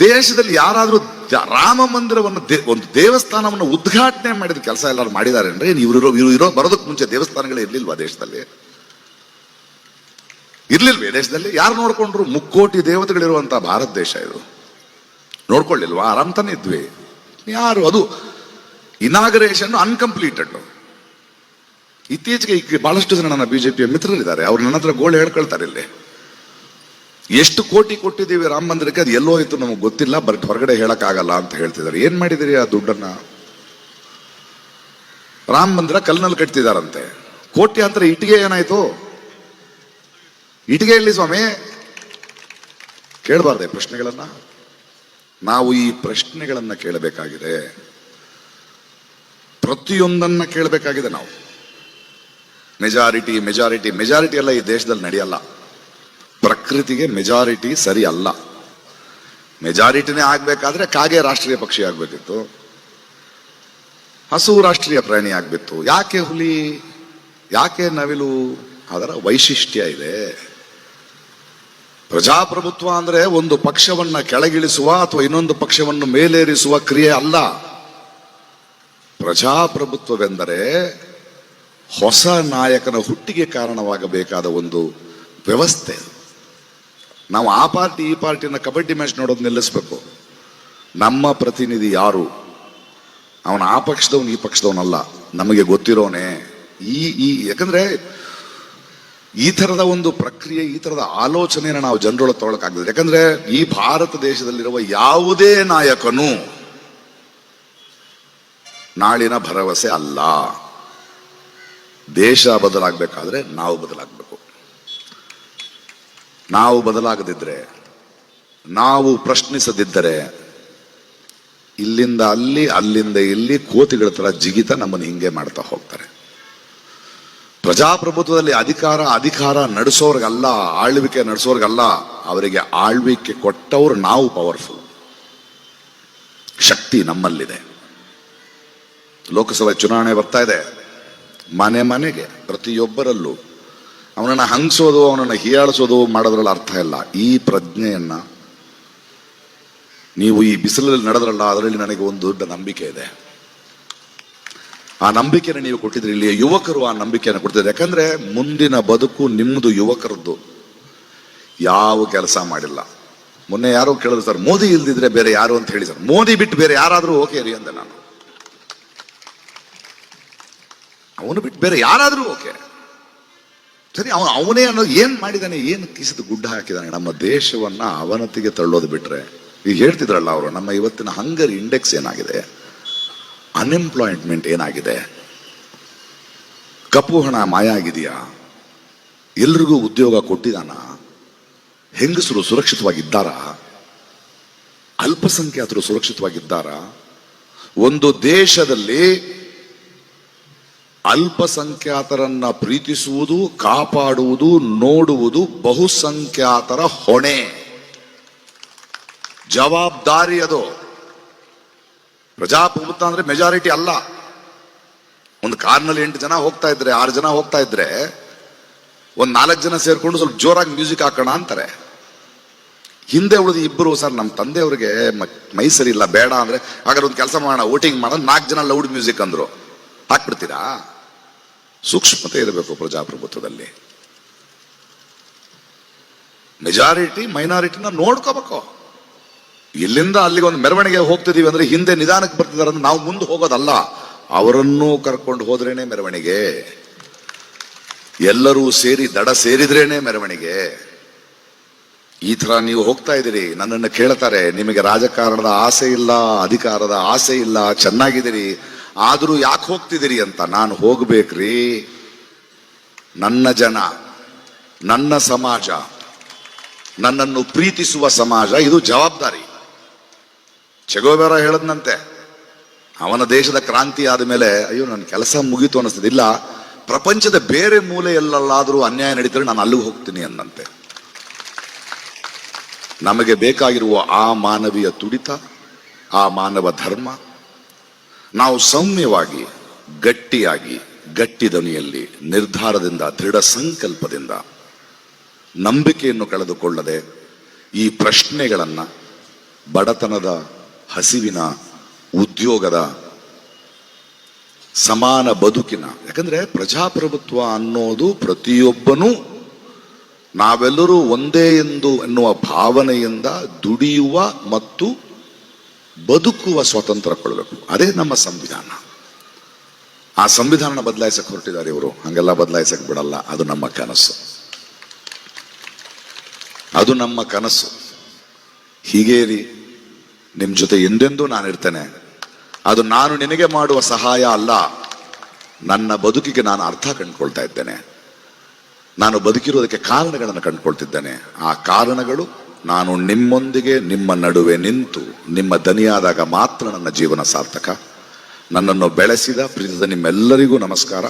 ದೇಶದಲ್ಲಿ ಯಾರಾದರೂ ರಾಮ ಮಂದಿರವನ್ನು ಒಂದು ದೇವಸ್ಥಾನವನ್ನು ಉದ್ಘಾಟನೆ ಮಾಡಿದ ಕೆಲಸ ಎಲ್ಲರೂ ಮಾಡಿದ್ದಾರೆ ಅಂದ್ರೆ ಇವರು ಇವರು ಇರೋ ಬರೋದಕ್ಕೆ ಮುಂಚೆ ದೇವಸ್ಥಾನಗಳೇ ಇರ್ಲಿಲ್ವಾ ದೇಶದಲ್ಲಿ? ಇರ್ಲಿಲ್ವೇ ದೇಶದಲ್ಲಿ? ಯಾರು ನೋಡ್ಕೊಂಡ್ರು? ಮುಕ್ಕೋಟಿ ದೇವತೆಗಳಿರುವಂತಹ ಭಾರತ ದೇಶ ಇದು. ನೋಡ್ಕೊಳ್ಳಿಲ್ವಾ? ಆರಾಮ್ ತಾನೇ ಇದ್ವಿ. ಯಾರು? ಅದು ಇನಾಗರೇಷನ್ ಅನ್ಕಂಪ್ಲೀಟೆಡ್ ಇತ್ತೀಚೆಗೆ ಈಗ ಬಹಳಷ್ಟು ಜನ ನನ್ನ ಬಿಜೆಪಿಯ ಮಿತ್ರರಿದ್ದಾರೆ. ಅವ್ರು ನನ್ನ ಹತ್ರ ಗೋಳು ಹೇಳ್ಕೊಳ್ತಾರೆ ಇಲ್ಲಿ. ಎಷ್ಟು ಕೋಟಿ ಕೊಟ್ಟಿದ್ದೀವಿ ರಾಮ ಮಂದಿರಕ್ಕೆ? ಅದು ಎಲ್ಲೋ ಇತ್ತು ನಮಗೆ ಗೊತ್ತಿಲ್ಲ, ಬಟ್ ಹೊರಗಡೆ ಹೇಳಕ್ಕಾಗಲ್ಲ ಅಂತ ಹೇಳ್ತಿದ್ದಾರೆ. ಏನ್ ಮಾಡಿದಿರಿ ಆ ದುಡ್ಡನ್ನ? ರಾಮ ಮಂದಿರ ಕಲ್ಲಿನಲ್ಲಿ ಕಟ್ತಿದಾರಂತೆ. ಕೋಟ್ಯಾಂತರ ಇಟ್ಟಿಗೆ ಏನಾಯ್ತು? ಇಟ್ಟಿಗೆ ಇಲ್ಲಿ ಸ್ವಾಮಿ? ಕೇಳಬಾರ್ದೆ ಪ್ರಶ್ನೆಗಳನ್ನ. ನಾವು ಈ ಪ್ರಶ್ನೆಗಳನ್ನ ಕೇಳಬೇಕಾಗಿದೆ. ಪ್ರತಿಯೊಂದನ್ನ ಕೇಳಬೇಕಾಗಿದೆ ನಾವು. ಮೆಜಾರಿಟಿ ಮೆಜಾರಿಟಿ ಮೆಜಾರಿಟಿ ಎಲ್ಲ ಈ ದೇಶದಲ್ಲಿ ನಡೆಯಲ್ಲ. ಪ್ರಕೃತಿಗೆ ಮೆಜಾರಿಟಿ ಸರಿ ಅಲ್ಲ. ಮೆಜಾರಿಟಿನೇ ಆಗ್ಬೇಕಾದ್ರೆ ಕಾಗೆ ರಾಷ್ಟ್ರೀಯ ಪಕ್ಷಿ ಆಗ್ಬೇಕಿತ್ತು. ಹಸು ರಾಷ್ಟ್ರೀಯ ಪ್ರಾಣಿ ಆಗ್ಬಿತ್ತು. ಯಾಕೆ ಹುಲಿ? ಯಾಕೆ ನವಿಲು? ಅದರ ವೈಶಿಷ್ಟ್ಯ ಇದೆ. ಪ್ರಜಾಪ್ರಭುತ್ವ ಅಂದ್ರೆ ಒಂದು ಪಕ್ಷವನ್ನ ಕೆಳಗಿಳಿಸುವ ಅಥವಾ ಇನ್ನೊಂದು ಪಕ್ಷವನ್ನು ಮೇಲೇರಿಸುವ ಕ್ರಿಯೆ ಅಲ್ಲ. ಪ್ರಜಾಪ್ರಭುತ್ವವೆಂದರೆ ಹೊಸ ನಾಯಕನ ಹುಟ್ಟಿಗೆ ಕಾರಣವಾಗಬೇಕಾದ ಒಂದು ವ್ಯವಸ್ಥೆ. ನಾವು ಆ ಪಾರ್ಟಿ, ಈ ಪಾರ್ಟಿನ ಕಬಡ್ಡಿ ಮ್ಯಾಚ್ ನೋಡೋದು ನಿಲ್ಲಿಸ್ಬೇಕು. ನಮ್ಮ ಪ್ರತಿನಿಧಿ ಯಾರು? ಅವನ ಆ ಪಕ್ಷದವನು, ಈ ಪಕ್ಷದವನಲ್ಲ. ನಮಗೆ ಗೊತ್ತಿರೋನೆ. ಈ ಈ, ಯಾಕಂದ್ರೆ ಈ ತರದ ಒಂದು ಪ್ರಕ್ರಿಯೆ, ಈ ತರದ ಆಲೋಚನೆಯನ್ನು ನಾವು ಜನರೊಳಗೆ ತಗೊಳಕ್ಕಾಗ್ತದೆ ಯಾಕಂದ್ರೆ ಈ ಭಾರತ ದೇಶದಲ್ಲಿರುವ ಯಾವುದೇ ನಾಯಕನು ನಾಳಿನ ಭರವಸೆ ಅಲ್ಲ. ದೇಶ ಬದಲಾಗಬೇಕಾದ್ರೆ ನಾವು ಬದಲಾಗಬೇಕು. ನಾವು ಬದಲಾಗದಿದ್ದರೆ ನಾವು ಪ್ರಶ್ನಿಸದಿದ್ದರೆ, ಇಲ್ಲಿಂದ ಅಲ್ಲಿ, ಅಲ್ಲಿಂದ ಇಲ್ಲಿ ಕೋತಿಗಳ ಥರ ಜಿಗಿತ ನಮ್ಮನ್ನು ಹಿಂಗೆ ಮಾಡ್ತಾ ಹೋಗ್ತಾರೆ. ಪ್ರಜಾಪ್ರಭುತ್ವದಲ್ಲಿ ಅಧಿಕಾರ ಅಧಿಕಾರ ನಡೆಸೋರ್ಗಲ್ಲ, ಆಳ್ವಿಕೆ ನಡೆಸೋರ್ಗಲ್ಲ, ಅವರಿಗೆ ಆಳ್ವಿಕೆ ಕೊಟ್ಟವ್ರು ನಾವು ಪವರ್ಫುಲ್ ಶಕ್ತಿ ನಮ್ಮಲ್ಲಿದೆ. ಲೋಕಸಭೆ ಚುನಾವಣೆ ಬರ್ತಾ ಇದೆ. ಮನೆ ಮನೆಗೆ, ಪ್ರತಿಯೊಬ್ಬರಲ್ಲೂ ಅವನನ್ನು ಹಂಗಿಸೋದು, ಅವನನ್ನು ಹೀಯಾಳಿಸೋದು ಮಾಡೋದ್ರಲ್ಲಿ ಅರ್ಥ ಇಲ್ಲ. ಈ ಪ್ರಜ್ಞೆಯನ್ನು ನೀವು ಈ ಬಿಸಿಲಲ್ಲಿ ನಡೆದ್ರಲ್ಲ, ಅದರಲ್ಲಿ ನನಗೆ ಒಂದು ದೊಡ್ಡ ನಂಬಿಕೆ ಇದೆ. ಆ ನಂಬಿಕೆನ ನೀವು ಕೊಟ್ಟಿದ್ರಿ ಇಲ್ಲಿ ಯುವಕರು ಆ ನಂಬಿಕೆಯನ್ನು ಕೊಡ್ತಿದ್ದಾರೆ. ಯಾಕಂದ್ರೆ ಮುಂದಿನ ಬದುಕು ನಿಮ್ಮದು ಯುವಕರದ್ದು. ಯಾವ ಕೆಲಸ ಮಾಡಿಲ್ಲ. ಮೊನ್ನೆ ಯಾರೋ ಕೇಳಿದ್ರು, ಸರ್, ಮೋದಿ ಇಲ್ದಿದ್ರೆ ಬೇರೆ ಯಾರು? ಅಂತ ಹೇಳಿ, ಸರ್, ಮೋದಿ ಬಿಟ್ಟು ಬೇರೆ ಯಾರಾದರೂ ಓಕೆ ರೀ ಅಂದೆ ನಾನು. ಅವನು ಬಿಟ್ಟು ಬೇರೆ ಯಾರಾದರೂ ಓಕೆ. ಸರಿ, ಅವನು ಅವನೇ ಅನ್ನೋದು ಏನ್ ಮಾಡಿದಾನೆ, ಏನು ಕಿಸಿದು ಗುಡ್ಡ ಹಾಕಿದಾನೆ, ನಮ್ಮ ದೇಶವನ್ನ ಅವನತಿಗೆ ತಳ್ಳೋದು ಬಿಟ್ರೆ. ಈಗ ಹೇಳ್ತಿದ್ರಲ್ಲ ಅವರು, ನಮ್ಮ ಇವತ್ತಿನ ಹಂಗರ್ ಇಂಡೆಕ್ಸ್ ಏನಾಗಿದೆ? ಅನ್ಎಂಪ್ಲಾಯ್ಮೆಂಟ್ ಏನಾಗಿದೆ? ಕಪ್ಪು ಹಣ ಮಾಯ ಆಗಿದೆಯಾ ಎಲ್ರಿಗೂ ಉದ್ಯೋಗ ಕೊಟ್ಟಿದಾನ? ಹೆಂಗಸರು ಸುರಕ್ಷಿತವಾಗಿದ್ದಾರಾ? ಅಲ್ಪಸಂಖ್ಯಾತರು ಸುರಕ್ಷಿತವಾಗಿದ್ದಾರಾ? ಒಂದು ದೇಶದಲ್ಲಿ ಅಲ್ಪಸಂಖ್ಯಾತರನ್ನ ಪ್ರೀತಿಸುವುದು, ಕಾಪಾಡುವುದು, ನೋಡುವುದು ಬಹುಸಂಖ್ಯಾತರ ಹೊಣೆ. ಜವಾಬ್ದಾರಿ ಅದು. ಪ್ರಜಾಪ್ರಭುತ್ವ ಅಂದ್ರೆ ಮೆಜಾರಿಟಿ ಅಲ್ಲ. ಒಂದು ಕಾರ್ನಲ್ಲಿ ಎಂಟು ಜನ ಹೋಗ್ತಾ ಇದ್ರೆ, ಆರು ಜನ ಹೋಗ್ತಾ ಇದ್ರೆ, ಒಂದು ನಾಲ್ಕು ಜನ ಸೇರ್ಕೊಂಡು ಸ್ವಲ್ಪ ಜೋರಾಗಿ ಮ್ಯೂಸಿಕ್ ಹಾಕೋಣ ಅಂತಾರೆ. ಹಿಂದೆ ಉಳಿದ ಇಬ್ಬರು ಸರ್ ನಮ್ಮ ತಂದೆಯವ್ರಿಗೆ ಮೈಸರಿಲ್ಲ, ಬೇಡ ಅಂದ್ರೆ, ಹಾಗಾದ್ರೆ ಒಂದು ಕೆಲಸ ಮಾಡೋಣ ವೋಟಿಂಗ್ ಮಾಡೋಣ, ನಾಲ್ಕು ಜನ ಲೌಡ್ ಮ್ಯೂಸಿಕ್ ಅಂದ್ರು. ಹಾಕ್ಬಿಡ್ತೀರಾ? ಸೂಕ್ಷ್ಮತೆ ಇರಬೇಕು ಪ್ರಜಾಪ್ರಭುತ್ವದಲ್ಲಿ. ಮೆಜಾರಿಟಿ ಮೈನಾರಿಟಿನ ನೋಡ್ಕೋಬೇಕು. ಇಲ್ಲಿಂದ ಅಲ್ಲಿಗೆ ಒಂದು ಮೆರವಣಿಗೆ ಹೋಗ್ತಿದೀವಿ ಅಂದ್ರೆ ಹಿಂದೆ ನಿಧಾನಕ್ಕೆ ಬರ್ತಿದಾರೆ ಅಂದ್ರೆ ನಾವು ಮುಂದೆ ಹೋಗೋದಲ್ಲ. ಅವರನ್ನೂ ಕರ್ಕೊಂಡು ಹೋದ್ರೇನೆ ಮೆರವಣಿಗೆ. ಎಲ್ಲರೂ ಸೇರಿ, ದಡ ಸೇರಿದ್ರೇನೆ ಮೆರವಣಿಗೆ. ಈ ತರ ನೀವು ಹೋಗ್ತಾ ಇದ್ದೀರಿ, ನನ್ನನ್ನು ಕೇಳ್ತಾರೆ, ನಿಮಗೆ ರಾಜಕಾರಣದ ಆಸೆ ಇಲ್ಲ, ಅಧಿಕಾರದ ಆಸೆ ಇಲ್ಲ, ಚೆನ್ನಾಗಿದ್ದೀರಿ ಆದರೂ ಯಾಕೆ ಹೋಗ್ತಿದ್ದೀರಿ ಅಂತ? ನಾನು ಹೋಗ್ಬೇಕ್ರಿ. ನನ್ನ ಜನ, ನನ್ನ ಸಮಾಜ, ನನ್ನನ್ನು ಪ್ರೀತಿಸುವ ಸಮಾಜ, ಇದು ಜವಾಬ್ದಾರಿ. ಚೆಗೋಬೇರ ಹೇಳದ್ನಂತೆ. ಅವನ ದೇಶದ ಕ್ರಾಂತಿ ಆದ ಮೇಲೆ, ಅಯ್ಯೋ, ನನ್ನ ಕೆಲಸ ಮುಗೀತು ಅನ್ನಿಸ್ತದೆ ಇಲ್ಲ, ಪ್ರಪಂಚದ ಬೇರೆ ಮೂಲೆಯಲ್ಲಾದರೂ ಅನ್ಯಾಯ ನಡೀತಾರೆ, ನಾನು ಅಲ್ಲಿಗೆ ಹೋಗ್ತೀನಿ ಅಂದಂತೆ ನಮಗೆ ಬೇಕಾಗಿರುವ ಆ ಮಾನವೀಯ ತುಡಿತ, ಆ ಮಾನವ ಧರ್ಮ ನಾವು ಸೌಮ್ಯವಾಗಿ, ಗಟ್ಟಿಯಾಗಿ, ಗಟ್ಟಿ ದನಿಯಲ್ಲಿ ನಿರ್ಧಾರದಿಂದ, ದೃಢ ಸಂಕಲ್ಪದಿಂದ ನಂಬಿಕೆಯನ್ನು ಕಳೆದುಕೊಳ್ಳದೆ ಈ ಪ್ರಶ್ನೆಗಳನ್ನು ಬಡತನದ ಹಸಿವಿನ ಉದ್ಯೋಗದ ಸಮಾನ ಬದುಕಿನ, ಯಾಕಂದ್ರೆ ಪ್ರಜಾಪ್ರಭುತ್ವ ಅನ್ನೋದು ಪ್ರತಿಯೊಬ್ಬನೂ ನಾವೆಲ್ಲರೂ ಒಂದೇ ಎಂದು ಎನ್ನುವ ಭಾವನೆಯಿಂದ ದುಡಿಯುವ ಮತ್ತು ಬದುಕುವ ಸ್ವಾತಂತ್ರ್ಯ ಕೊಡಬೇಕು. ಅದೇ ನಮ್ಮ ಸಂವಿಧಾನ. ಆ ಸಂವಿಧಾನ ಬದಲಾಯಿಸಕ್ಕೆ ಹೊರಟಿದ್ದಾರೆ ಇವರು. ಹಂಗೆಲ್ಲ ಬದಲಾಯಿಸಕ್ಕೆ ಬಿಡಲ್ಲ. ಅದು ನಮ್ಮ ಕನಸು. ಅದು ನಮ್ಮ ಕನಸು. ಹೀಗೇ ರೀ ನಿಮ್ ಜೊತೆ ಎಂದೆಂದೂ ನಾನಿರ್ತೇನೆ. ಅದು ನಾನು ನಿನಗೆ ಮಾಡುವ ಸಹಾಯ ಅಲ್ಲ. ನನ್ನ ಬದುಕಿಗೆ ನಾನು ಅರ್ಥ ಕಂಡುಕೊಳ್ತಾ ಇದ್ದೇನೆ. ನಾನು ಬದುಕಿರೋದಕ್ಕೆ ಕಾರಣಗಳನ್ನು ಕಂಡುಕೊಳ್ತಿದ್ದೇನೆ. ಆ ಕಾರಣಗಳು ನಾನು ನಿಮ್ಮೊಂದಿಗೆ ನಿಮ್ಮ ನಡುವೆ ನಿಂತು ನಿಮ್ಮ ದನಿಯಾದಾಗ ಮಾತ್ರ ನನ್ನ ಜೀವನ ಸಾರ್ಥಕ. ನನ್ನನ್ನು ಬೆಳೆಸಿದ ಪ್ರೀತಿದ ನಿಮ್ಮೆಲ್ಲರಿಗೂ ನಮಸ್ಕಾರ.